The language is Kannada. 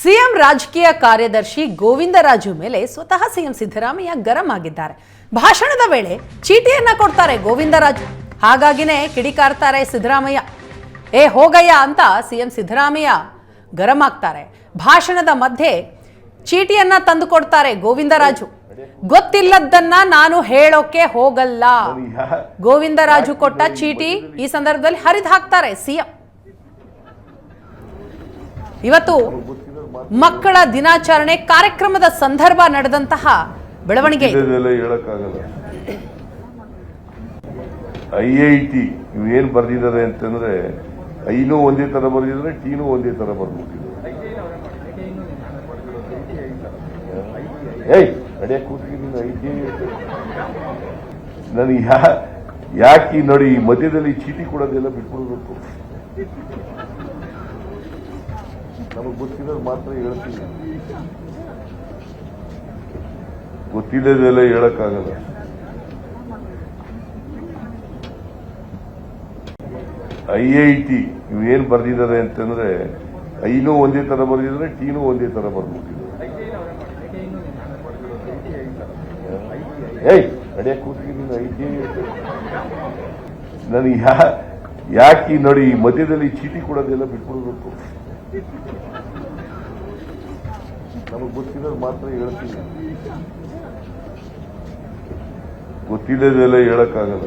ಸಿಎಂ ರಾಜಕೀಯ ಕಾರ್ಯದರ್ಶಿ ಗೋವಿಂದರಾಜು ಮೇಲೆ ಸ್ವತಃ ಸಿಎಂ ಸಿದ್ದರಾಮಯ್ಯ ಗರಂ ಆಗಿದ್ದಾರೆ. ಭಾಷಣದ ವೇಳೆ ಚೀಟಿಯನ್ನ ಕೊಡ್ತಾರೆ ಗೋವಿಂದರಾಜು ಹಾಗಾಗಿನೇ ಕಿಡಿಕಾರ್ತಾರೆ ಸಿದ್ದರಾಮಯ್ಯ. ಏ ಹೋಗಯ್ಯ ಅಂತ ಸಿಎಂ ಸಿದ್ದರಾಮಯ್ಯ ಗರಂ ಆಗ್ತಾರೆ. ಭಾಷಣದ ಮಧ್ಯೆ ಚೀಟಿಯನ್ನ ತಂದು ಕೊಡ್ತಾರೆ ಗೋವಿಂದರಾಜು ಗೊತ್ತಿಲ್ಲದನ್ನ ನಾನು ಹೇಳೋಕೆ ಹೋಗಲ್ಲ. ಗೋವಿಂದರಾಜು ಕೊಟ್ಟ ಚೀಟಿ ಈ ಸಂದರ್ಭದಲ್ಲಿ ಹರಿದು ಹಾಕ್ತಾರೆ ಸಿಎಂ. ಇವತ್ತು ಮಕ್ಕಳ ದಿನಾಚರಣೆ ಕಾರ್ಯಕ್ರಮದ ಸಂದರ್ಭ ನಡೆದಂತಹ ಬೆಳವಣಿಗೆ. ಹೇಳಕ್ಕಾಗಲ್ಲ. ಐ ಐ ಟಿ ಇವೇನ್ ಬರ್ದಿದ್ದಾರೆ ಅಂತಂದ್ರೆ ಐನೂ ಒಂದೇ ತರ ಬರ್ದಿದ್ದಾರೆ, ಟೀನೂ ಒಂದೇ ತರ ಬರ್ಬಿಟ್ಟಿದ್ದಾರೆ ಏಯ್, ನಡೆಯ ಕೂತಿದ್ದೀನಿ ಐ ಟಿ ನನಗೆ ಯಾಕೆ ನೋಡಿ ಮಧ್ಯದಲ್ಲಿ ಚೀಟಿ ಕೊಡೋದೆಲ್ಲ ಬಿಟ್ಬಿಡ್ಬೇಕು. ನಮಗೆ ಗೊತ್ತಿರೋದು ಮಾತ್ರ ಹೇಳ್ತೀವಿ ಗೊತ್ತಿಲ್ಲದೆಲ್ಲ ಹೇಳಕ್ಕಾಗಲ್ಲ. ಐ ಐ ಟಿ ಇವೇನ್ ಬರ್ದಿದ್ದಾರೆ ಅಂತಂದ್ರೆ, ಐನೂ ಒಂದೇ ತರ ಬರ್ದಿದ್ರೆ ಟೀನೂ ಒಂದೇ ತರ ಬರ್ಬಿಟ್ಟಿದ್ರು ಏಯ್, ನಡೆಯ ಕೂತಿದ್ದೀನಿ ಐ ಟಿ ನನಗೆ ಯಾಕೆ ನೋಡಿ ಮಧ್ಯದಲ್ಲಿ ಚೀಟಿ ಕೊಡೋದೆಲ್ಲ ಬಿಟ್ಬಿಡ್ಬೇಕು. ನಮಗೆ ಗೊತ್ತಿರೋದು ಮಾತ್ರ ಹೇಳ್ತೀನಿ. ಗೊತ್ತಿಲ್ಲದೆಲ್ಲ ಹೇಳಕ್ಕಾಗಲ್ಲ.